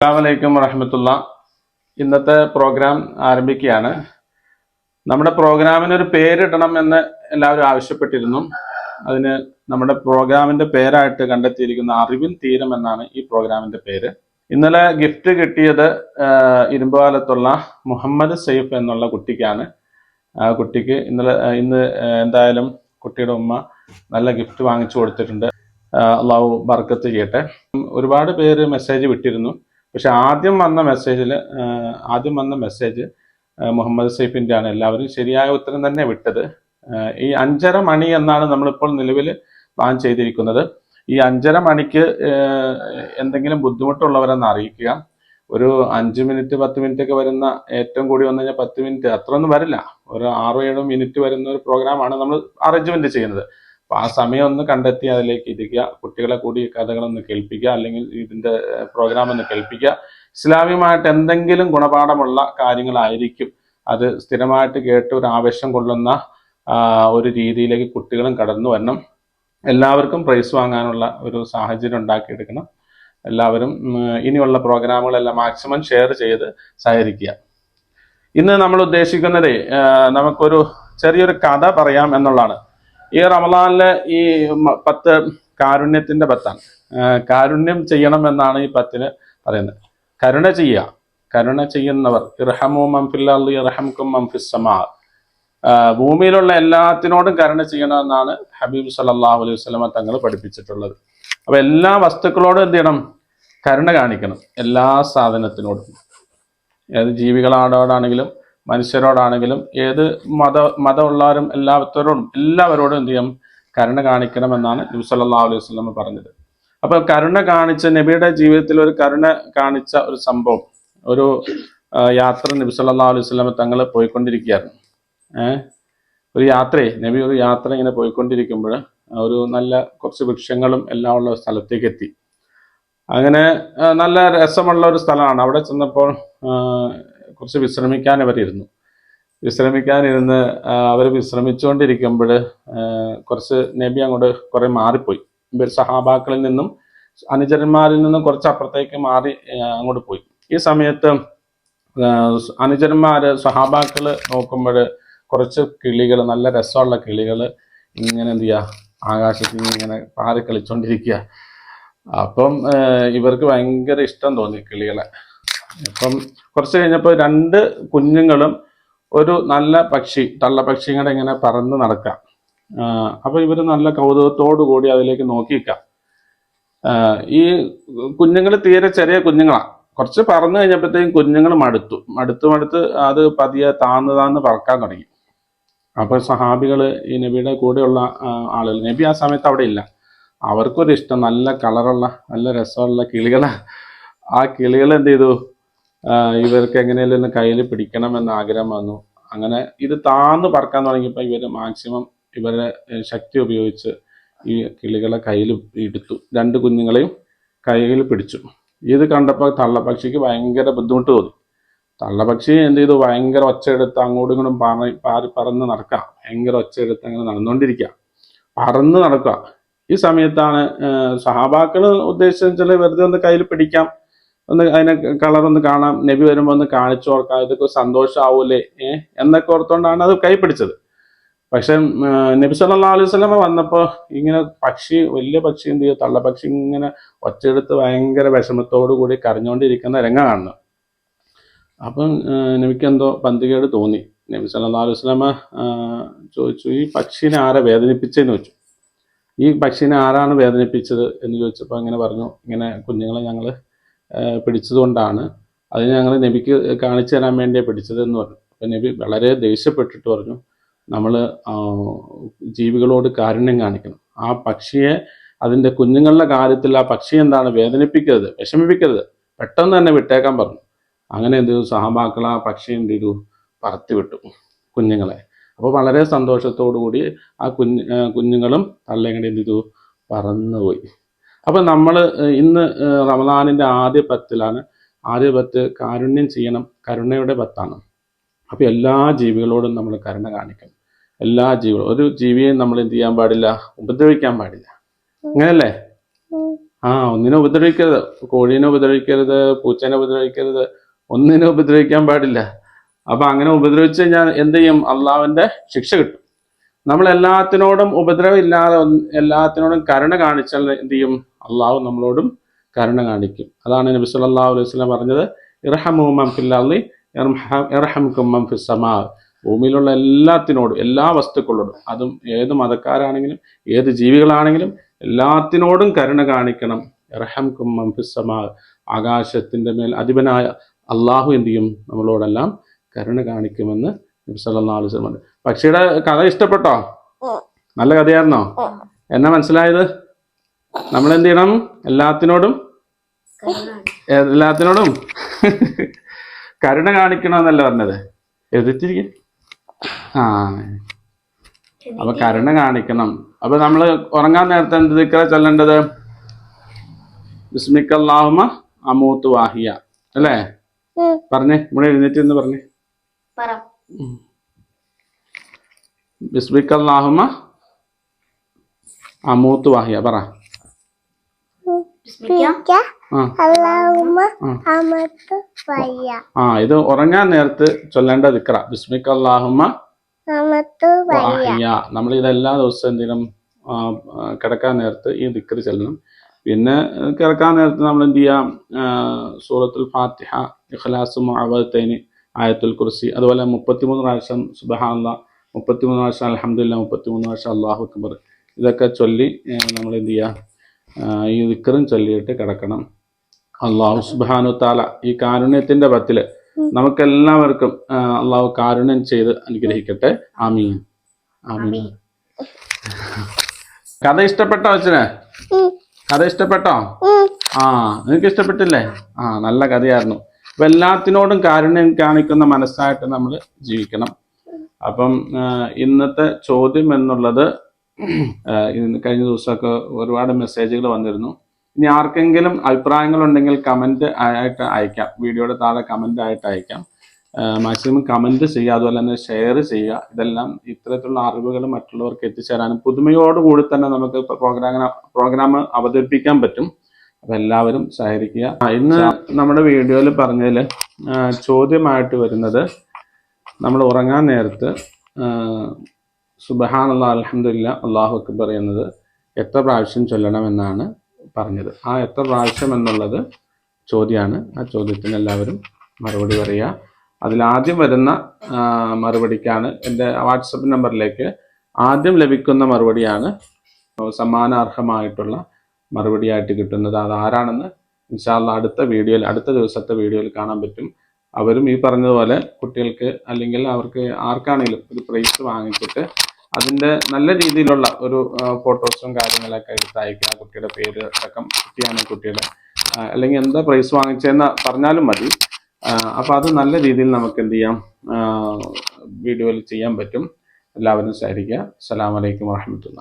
അസ്സാമലൈക്കും വറഹമത്തുള്ള. ഇന്നത്തെ പ്രോഗ്രാം ആരംഭിക്കുകയാണ്. നമ്മുടെ പ്രോഗ്രാമിന് ഒരു പേരിടണം എന്ന് എല്ലാവരും ആവശ്യപ്പെട്ടിരുന്നു. അതിന് നമ്മുടെ പ്രോഗ്രാമിന്റെ പേരായിട്ട് കണ്ടെത്തിയിരിക്കുന്ന അറിവിൻ തീരം എന്നാണ് ഈ പ്രോഗ്രാമിന്റെ പേര്. ഇന്നലെ ഗിഫ്റ്റ് കിട്ടിയത് ഇരുമ്പുകാലത്തുള്ള മുഹമ്മദ് സെയ്ഫ് എന്നുള്ള കുട്ടിക്കാണ്. ആ കുട്ടിക്ക് ഇന്നലെ ഇന്ന് എന്തായാലും കുട്ടിയുടെ ഉമ്മ നല്ല ഗിഫ്റ്റ് വാങ്ങിച്ചു കൊടുത്തിട്ടുണ്ട്. ലവ് ബർക്കത്ത് ചെയ്യട്ടെ. ഒരുപാട് പേര് മെസ്സേജ് വിട്ടിരുന്നു. പക്ഷെ ആദ്യം വന്ന മെസ്സേജിൽ ആദ്യം വന്ന മെസ്സേജ് മുഹമ്മദ് സൈഫിന്റെ ആണ് എല്ലാവരും ശരിയായ ഉത്തരം തന്നെ വിട്ടത്. ഈ അഞ്ചര മണി എന്നാണ് നമ്മളിപ്പോൾ നിലവിൽ പ്ലാൻ ചെയ്തിരിക്കുന്നത്. ഈ അഞ്ചര മണിക്ക് എന്തെങ്കിലും ബുദ്ധിമുട്ടുള്ളവരെന്ന് അറിയിക്കുക. ഒരു അഞ്ച് മിനിറ്റ് പത്ത് മിനിറ്റ് ഒക്കെ വരുന്ന ഏറ്റവും കൂടി വന്നു കഴിഞ്ഞാൽ പത്ത് മിനിറ്റ്. അത്ര ഒന്നും വരില്ല. ഒരു ആറോ ഏഴോ മിനിറ്റ് വരുന്ന ഒരു പ്രോഗ്രാമാണ് നമ്മൾ അറേഞ്ച്മെന്റ് ചെയ്യുന്നത്. അപ്പൊ ആ സമയം ഒന്ന് കണ്ടെത്തി അതിലേക്ക് ഇരിക്കുക. കുട്ടികളെ കൂടി കഥകളൊന്ന് കേൾപ്പിക്കുക അല്ലെങ്കിൽ ഇതിന്റെ പ്രോഗ്രാം ഒന്ന് കേൾപ്പിക്കുക. ഇസ്ലാമികമായിട്ട് എന്തെങ്കിലും ഗുണപാഠമുള്ള കാര്യങ്ങളായിരിക്കും. അത് സ്ഥിരമായിട്ട് കേട്ട് ഒരു ആവേശം കൊള്ളുന്ന ഒരു രീതിയിലേക്ക് കുട്ടികളും കടന്നു വരണം. എല്ലാവർക്കും പ്രൈസ് വാങ്ങാനുള്ള ഒരു സാഹചര്യം ഉണ്ടാക്കിയെടുക്കണം. എല്ലാവരും ഇനിയുള്ള പ്രോഗ്രാമുകളെല്ലാം മാക്സിമം ഷെയർ ചെയ്ത് സഹകരിക്കുക. ഇന്ന് നമ്മൾ ഉദ്ദേശിക്കുന്നത് നമുക്കൊരു ചെറിയൊരു കഥ പറയാം എന്നുള്ളതാണ്. ഈ റമദാനിലെ ഈ പത്ത് കാരുണ്യത്തിന്റെ പത്താണ്. കാരുണ്യം ചെയ്യണം എന്നാണ് ഈ പത്തിന് പറയുന്നത്. കരുണ ചെയ്യുക. കരുണ ചെയ്യുന്നവർ. ഇർഹമു മംഫില്ലി ഇർഹംകും മംഫിസമാ ഭൂമിയിലുള്ള എല്ലാത്തിനോടും കരുണ ചെയ്യണമെന്നാണ് ഹബീബ് സല്ലല്ലാഹു അലൈഹി വസല്ലമ തങ്ങൾ പഠിപ്പിച്ചിട്ടുള്ളത്. അപ്പൊ എല്ലാ വസ്തുക്കളോടും എന്ത് ചെയ്യണം? കരുണ കാണിക്കണം. എല്ലാ സാധനത്തിനോടും. ഏത് ജീവികളോടാണെങ്കിലും മനുഷ്യരോടാണെങ്കിലും ഏത് മത മതമുള്ളവരും എല്ലാത്തവരോടും എല്ലാവരോടും എന്ത് ചെയ്യണം കരുണ കാണിക്കണമെന്നാണ് നബി അലൈഹി വസ്ലമ പറഞ്ഞത്. അപ്പൊ കരുണ കാണിച്ച നബിയുടെ ജീവിതത്തിൽ ഒരു കരുണ കാണിച്ച ഒരു സംഭവം ഒരു യാത്ര നബി അലൈഹി വസ്ലമ തങ്ങൾ പോയിക്കൊണ്ടിരിക്കുകയായിരുന്നു. ഏഹ് ഒരു യാത്രയെ നബി ഒരു യാത്ര ഇങ്ങനെ പോയിക്കൊണ്ടിരിക്കുമ്പോൾ ഒരു നല്ല കുറച്ച് വൃക്ഷങ്ങളും എല്ലാം ഉള്ള സ്ഥലത്തേക്ക് എത്തി. അങ്ങനെ നല്ല രസമുള്ള ഒരു സ്ഥലമാണ്. അവിടെ ചെന്നപ്പോൾ കുറച്ച് വിശ്രമിക്കാൻ അവരിരുന്നു. വിശ്രമിക്കാനിരുന്ന് അവർ വിശ്രമിച്ചുകൊണ്ടിരിക്കുമ്പോൾ കുറച്ച് നബി അങ്ങോട്ട് കുറെ മാറിപ്പോയി. സഹാബാക്കളിൽ നിന്നും അനുചരന്മാരിൽ നിന്നും കുറച്ച് അപ്പുറത്തേക്ക് മാറി അങ്ങോട്ട് പോയി. ഈ സമയത്ത് അനുജന്മാർ സഹാബാക്കൾ നോക്കുമ്പോൾ കുറച്ച് കിളികൾ നല്ല രസമുള്ള കിളികൾ ഇങ്ങനെ എന്ത് ചെയ്യുക ആകാശത്ത് ഇങ്ങനെ പാറി കളിച്ചോണ്ടിരിക്കുക അപ്പം ഇവർക്ക് ഭയങ്കര ഇഷ്ടം തോന്നി കിളികളെ. അപ്പം കുറച്ച് കഴിഞ്ഞപ്പോൾ രണ്ട് കുഞ്ഞുങ്ങളും ഒരു നല്ല പക്ഷി തള്ളപ്പക്ഷി ഇങ്ങനെ പറന്ന് നടക്കാം. അപ്പൊ ഇവർ നല്ല കൗതുകത്തോടു കൂടി അതിലേക്ക് നോക്കിക്കാം. ഈ കുഞ്ഞുങ്ങൾ തീരെ ചെറിയ കുഞ്ഞുങ്ങളാണ് കുറച്ച് പറന്നു കഴിഞ്ഞപ്പോഴത്തേക്കും കുഞ്ഞുങ്ങൾ മടുത്തു. മടുത്തു മടുത്ത് അത് പതിയെ താന്ന് താന്ന് പറക്കാൻ തുടങ്ങി. അപ്പൊ സഹാബികൾ ഈ നബിയുടെ കൂടെയുള്ള ആളുകൾ നബി ആ സമയത്ത് അവിടെ ഇല്ല. അവർക്കൊരു ഇഷ്ടം നല്ല കളറുള്ള നല്ല രസമുള്ള കിളികളാണ് ആ കിളികൾ എന്ത് ചെയ്തു? ഇവർക്ക് എങ്ങനെയെങ്കിലും കയ്യിൽ പിടിക്കണം എന്ന ആഗ്രഹം വന്നു. അങ്ങനെ ഇത് താന്ന് പറക്കാൻ തുടങ്ങിയപ്പോൾ ഇവർ മാക്സിമം ഇവരെ ശക്തി ഉപയോഗിച്ച് ഈ കിളികളെ കയ്യിൽ എടുത്തു. രണ്ട് കുഞ്ഞുങ്ങളെയും കയ്യിൽ പിടിച്ചു. ഇത് കണ്ടപ്പോൾ തള്ളപ്പക്ഷിക്ക് ഭയങ്കര ബുദ്ധിമുട്ട് തോന്നി. തള്ളപ്പക്ഷി എന്ത് ചെയ്തു? ഭയങ്കര ഒച്ചയെടുത്ത് അങ്ങോട്ടും ഇങ്ങോട്ടും പാറി പാറി പറന്ന് നടക്കാം. ഭയങ്കര ഒച്ചയെടുത്ത് അങ്ങനെ നടന്നുകൊണ്ടിരിക്കുക പറന്ന് നടക്കുക ഈ സമയത്താണ് സഹാബാക്കൾ ഉദ്ദേശിച്ചാൽ വെറുതെ ഒന്ന് കയ്യിൽ പിടിക്കാം. ഒന്ന് അതിനെ കളർ ഒന്ന് കാണാം. നബി വരുമ്പോൾ ഒന്ന് കാണിച്ചു ഓർക്കാം ഇതൊക്കെ സന്തോഷമാവൂലേ ഏഹ് എന്നൊക്കെ ഓർത്തുകൊണ്ടാണ് അത് കൈ പിടിച്ചത്. പക്ഷെ നബി സല്ലാ അലൈഹി സ്വലമ വന്നപ്പോൾ ഇങ്ങനെ പക്ഷി വലിയ പക്ഷി എന്ത് ചെയ്യും തള്ളപ്പക്ഷി ഇങ്ങനെ ഒച്ചയെടുത്ത് ഭയങ്കര വിഷമത്തോടു കൂടി കരഞ്ഞുകൊണ്ടിരിക്കുന്ന രംഗം കാണുന്നു. അപ്പം നബിക്ക് എന്തോ പന്തികേട് തോന്നി. നബി സല്ലാ അലൈഹി സ്വലമ ചോദിച്ചു ഈ പക്ഷിനെ ആരെ വേദനിപ്പിച്ചെന്ന് ചോദിച്ചു. ഈ പക്ഷിനെ ആരാണ് വേദനിപ്പിച്ചത്? എന്ന് ചോദിച്ചപ്പോൾ അങ്ങനെ പറഞ്ഞു ഇങ്ങനെ കുഞ്ഞുങ്ങളെ ഞങ്ങൾ പിടിച്ചതുകൊണ്ടാണ്. അത് ഞങ്ങൾ നബിക്ക് കാണിച്ചു തരാൻ വേണ്ടിയാണ് പിടിച്ചതെന്ന് പറഞ്ഞു. അപ്പം നബി വളരെ ദേഷ്യപ്പെട്ടിട്ട് പറഞ്ഞു നമ്മൾ ജീവികളോട് കാരുണ്യം കാണിക്കണം. ആ പക്ഷിയെ അതിന്റെ കുഞ്ഞുങ്ങളുടെ കാര്യത്തിൽ ആ പക്ഷി എന്താണ് വേദനിപ്പിക്കരുത് വിഷമിപ്പിക്കരുത്. പെട്ടെന്ന് തന്നെ വിട്ടേക്കാൻ പറഞ്ഞു. അങ്ങനെ എന്ത് ചെയ്തു? സഹബാക്കൾ ആ പക്ഷി എന്ത് ചെയ്തു? പറത്തി വിട്ടു കുഞ്ഞുങ്ങളെ. അപ്പോൾ വളരെ സന്തോഷത്തോടു കൂടി ആ കുഞ്ഞ് കുഞ്ഞുങ്ങളും തള്ളയും എന്ത് ചെയ്തു? പറന്നുപോയി. അപ്പം നമ്മൾ ഇന്ന് റമദാനിന്റെ ആദ്യ പത്തിലാണ്. ആദ്യ പത്ത് കാരുണ്യം ചെയ്യണം കരുണയുടെ പത്താണ്. അപ്പോൾ എല്ലാ ജീവികളോടും നമ്മൾ കരുണ കാണിക്കണം. എല്ലാ ജീവികളും ഒരു ജീവിയെ നമ്മൾ എന്ത് ചെയ്യാൻ പാടില്ല? ഉപദ്രവിക്കാൻ പാടില്ല. അങ്ങനല്ലേ? ആ ഒന്നിനെ ഉപദ്രവിക്കരുത് കോഴീനെ ഉപദ്രവിക്കരുത് പൂച്ചേനെ ഉപദ്രവിക്കരുത് ഒന്നിനെ ഉപദ്രവിക്കാൻ പാടില്ല. അപ്പൊ അങ്ങനെ ഉപദ്രവിച്ച് കഴിഞ്ഞാൽ എന്ത് ചെയ്യും? അള്ളാവിന്റെ ശിക്ഷ കിട്ടും. നമ്മൾ എല്ലാത്തിനോടും ഉപദ്രവം ഇല്ലാതെ എല്ലാത്തിനോടും കരുണ കാണിച്ചാൽ എന്ത് ചെയ്യും? അള്ളാഹു നമ്മളോടും കരുണ കാണിക്കും. അതാണ് നബി സല്ലല്ലാഹു അലൈഹി വസല്ലം പറഞ്ഞത് ഭൂമിയിലുള്ള എല്ലാത്തിനോടും എല്ലാ വസ്തുക്കളോടും അതും ഏത് മതക്കാരാണെങ്കിലും ഏത് ജീവികളാണെങ്കിലും എല്ലാത്തിനോടും കരുണ കാണിക്കണം. ഇർഹംകും മൻ ഫിസമാ ആകാശത്തിന്റെ മേൽ അധിപനായ അള്ളാഹു എന്ത് ചെയ്യും? നമ്മളോടെല്ലാം കരുണ കാണിക്കുമെന്ന് നബി സല്ലല്ലാഹു അലൈഹി വസല്ലം പറഞ്ഞു. പക്ഷിയുടെ കഥ ഇഷ്ടപ്പെട്ടോ? നല്ല കഥയായിരുന്നോ? എന്നാ മനസ്സിലായത്? നമ്മൾ എന്ത് ചെയ്യണം എല്ലാത്തിനോടും? എല്ലാത്തിനോടും? കരുണ കാണിക്കണമെന്നല്ല പറഞ്ഞത്? എഴുതിച്ചിരിക്കും. ആ. അപ്പൊ കരുണ കാണിക്കണം. അപ്പൊ നമ്മൾ ഉറങ്ങാൻ നേരത്തെ എന്ത് ദിക്കറ ചൊല്ലേണ്ടത്? ബിസ്മിക്കല്ലാഹുമ അമൂത്ത് വാഹിയ അല്ലേ. പറഞ്ഞേ. നമ്മൾ എഴുന്നേറ്റ് എന്ന് പറഞ്ഞേ. പറ. ബിസ്മിക്കല്ലാഹുമ അമൂത്ത് വാഹിയ പറ. ആ. ഇത് ഉറങ്ങാൻ നേരത്ത് ചൊല്ലേണ്ട ദിക്ര ബിസ്മിക്കല്ലാഹുമ അള്ളാഹുമ നമ്മൾ ഇത് എല്ലാ ദിവസവും എന്തെങ്കിലും കിടക്കാൻ നേരത്ത് ഈ ദിക്ര ചെല്ലണം. പിന്നെ കിടക്കാൻ നേരത്ത് നമ്മൾ എന്ത് ചെയ്യാം? ആ, സൂറത്തുൽ ഫാത്തിഹ ഇഖ്ലാസ് മുഅവദത്തൈനി ആയത്തുൽ കുർസി അതുപോലെ മുപ്പത്തിമൂന്ന് പ്രാവശ്യം സുബഹാനുള്ള മുപ്പത്തിമൂന്ന് വർഷം അലഹമില്ല മുപ്പത്തിമൂന്ന് വർഷം അള്ളാഹു അക്ബർ. ഇതൊക്കെ ചൊല്ലി നമ്മൾ എന്ത് ചെയ്യുക ഈ വിക്രം ചൊല്ലിയിട്ട് കിടക്കണം. അള്ളാഹു സുബാനു താല ഈ കാരുണ്യത്തിന്റെ പത്തിൽ നമുക്കെല്ലാവർക്കും അള്ളാഹു കാരുണ്യം ചെയ്ത് അനുഗ്രഹിക്കട്ടെ. ആമീൻ. ആമീൻ. കഥ ഇഷ്ടപ്പെട്ടോ അച്ഛന്. കഥ ഇഷ്ടപ്പെട്ടോ. ആ നിനക്ക് ഇഷ്ടപ്പെട്ടില്ലേ? ആ നല്ല കഥയായിരുന്നു. അപ്പൊ എല്ലാത്തിനോടും കാരുണ്യം കാണിക്കുന്ന മനസ്സായിട്ട് നമ്മൾ ജീവിക്കണം. അപ്പം ഇന്നത്തെ ചോദ്യം എന്നുള്ളത് കഴിഞ്ഞ ദിവസമൊക്കെ ഒരുപാട് മെസ്സേജുകൾ വന്നിരുന്നു. ഇനി ആർക്കെങ്കിലും അഭിപ്രായങ്ങൾ ഉണ്ടെങ്കിൽ കമന്റ് ആയിട്ട് അയക്കാം. വീഡിയോയുടെ താഴെ കമന്റ് ആയിട്ട് അയക്കാം. മാക്സിമം കമന്റ് ചെയ്യുക അതുപോലെ തന്നെ ഷെയർ ചെയ്യുക. ഇതെല്ലാം ഇത്തരത്തിലുള്ള അറിവുകൾ മറ്റുള്ളവർക്ക് എത്തിച്ചേരാനും പുതുമയോടുകൂടി തന്നെ നമുക്ക് പ്രോഗ്രാം പ്രോഗ്രാം അവതരിപ്പിക്കാൻ പറ്റും. അപ്പൊ എല്ലാവരും സഹകരിക്കുക. ഇന്ന് നമ്മുടെ വീഡിയോയിൽ പറഞ്ഞതിൽ ചോദ്യമായിട്ട് വരുന്നത് നമ്മൾ ഉറങ്ങാൻ നേരത്ത് സുബഹാനുള്ള അലഹമില്ല അള്ളാഹു അക്ബർ എന്നത് എത്ര പ്രാവശ്യം ചൊല്ലണമെന്നാണ് പറഞ്ഞത്. ആ എത്ര പ്രാവശ്യം എന്നുള്ളത് ചോദ്യമാണ് ആ ചോദ്യത്തിന് എല്ലാവരും മറുപടി പറയുക. അതിലാദ്യം വരുന്ന മറുപടിക്കാണ് എന്റെ വാട്സപ്പ് നമ്പറിലേക്ക് ആദ്യം ലഭിക്കുന്ന മറുപടിയാണ്. സമ്മാനാർഹമായിട്ടുള്ള മറുപടിയായിട്ട് കിട്ടുന്നത്. അത് ആരാണെന്ന് ഇൻഷാല്ല അടുത്ത വീഡിയോയിൽ അടുത്ത ദിവസത്തെ വീഡിയോയിൽ കാണാൻ പറ്റും. അവരും ഈ പറഞ്ഞതുപോലെ കുട്ടികൾക്ക് അല്ലെങ്കിൽ അവർക്ക് ആർക്കാണെങ്കിലും ഒരു പ്രൈസ് വാങ്ങിച്ചിട്ട് അതിന്റെ നല്ല രീതിയിലുള്ള ഒരു ഫോട്ടോസും കാര്യങ്ങളൊക്കെ എടുത്ത് അയക്കുക. കുട്ടിയുടെ പേര് അടക്കം കുട്ടിയാണ് കുട്ടിയുടെ അല്ലെങ്കിൽ എന്താ പ്രൈസ് വാങ്ങിച്ചതെന്ന് പറഞ്ഞാലും മതി. അപ്പോൾ അത് നല്ല രീതിയിൽ നമുക്ക് എന്ത് ചെയ്യാം വീഡിയോയിൽ ചെയ്യാൻ പറ്റും. എല്ലാവരും സഹരിക്കുക അസ്സാം വലൈക്കും വാഹമത്തുള്ള